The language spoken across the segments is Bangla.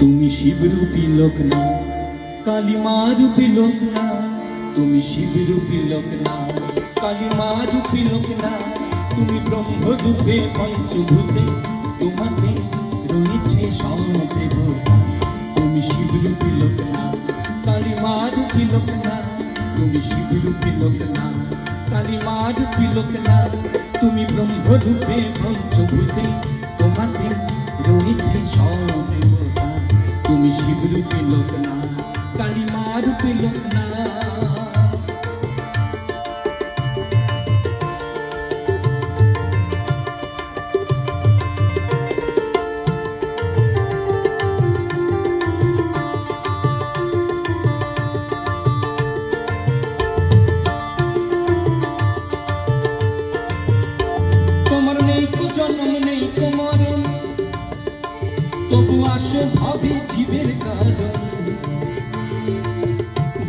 তুমি শিবরূপী লোক না কালিমারূপী লোক না তুমি শিবরূপী লোক না কালিমারূপী লোক না তুমি ব্রহ্মরূপে পঞ্চভূতে, তোমাতে রয়েছে সমদেবতা তুমি শিবরূপী লোক না কালিমারূপী লোক না তুমি শিবরূপী লোক না কালিমারূপী লোক না তুমি ব্রহ্মরূপে পঞ্চভূতে, তোমাতে রয়েছে সমদেবতা তুমি শিবরূপী লোক না কালিমারূপী লোক তবু আসো ভাবে জীবের কারণ।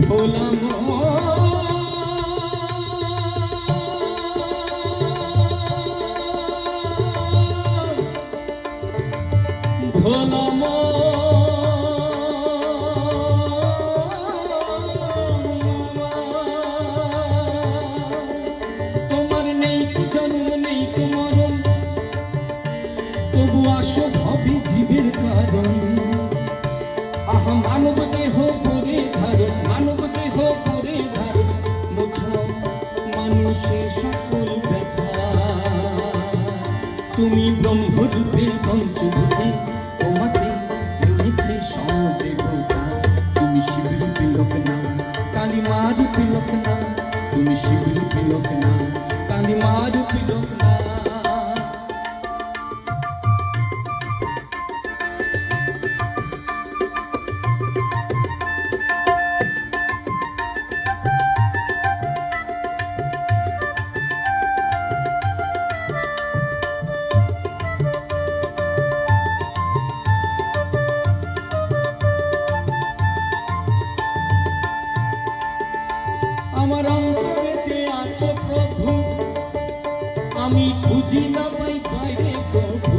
ভোলা ভোলা ভাবি জীবের কারণ। আহ, মানব দেহ করে ধারণ, মানব দেহ করে ধারণ। বোঝাও মানুষের সকল ব্যথা। তুমি ব্রহ্মরূপে পঞ্চভূতে, তোমাকে রয়েছে সমদেবতা তুমি শিবরূপী আমার অন্তরেতে আছো প্রভু? আমি খুঁজি না পাই বাইরে প্রভু।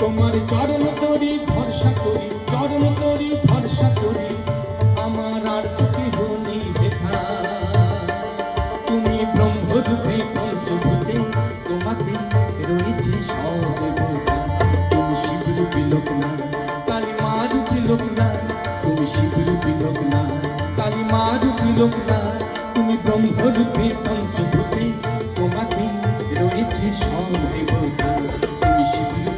তোমার চরণ তরি, ভরসা করি, চরণ তরি, ভরসা করি। আমার আর কেহ নেই দেখা তুমি ব্রহ্মরূপে পঞ্চভূতে তোমাতে রয়েছে সদেবতা তুমি শিবরূপী লোকনা কালী মারূপী লোক না তুমি শিবরূপী লোকনা কালী মারূপী লোক না তুমি ব্রহ্মরূপে পঞ্চভূতে তোমাতে রয়েছে সদেবতা তুমি শিবরূপী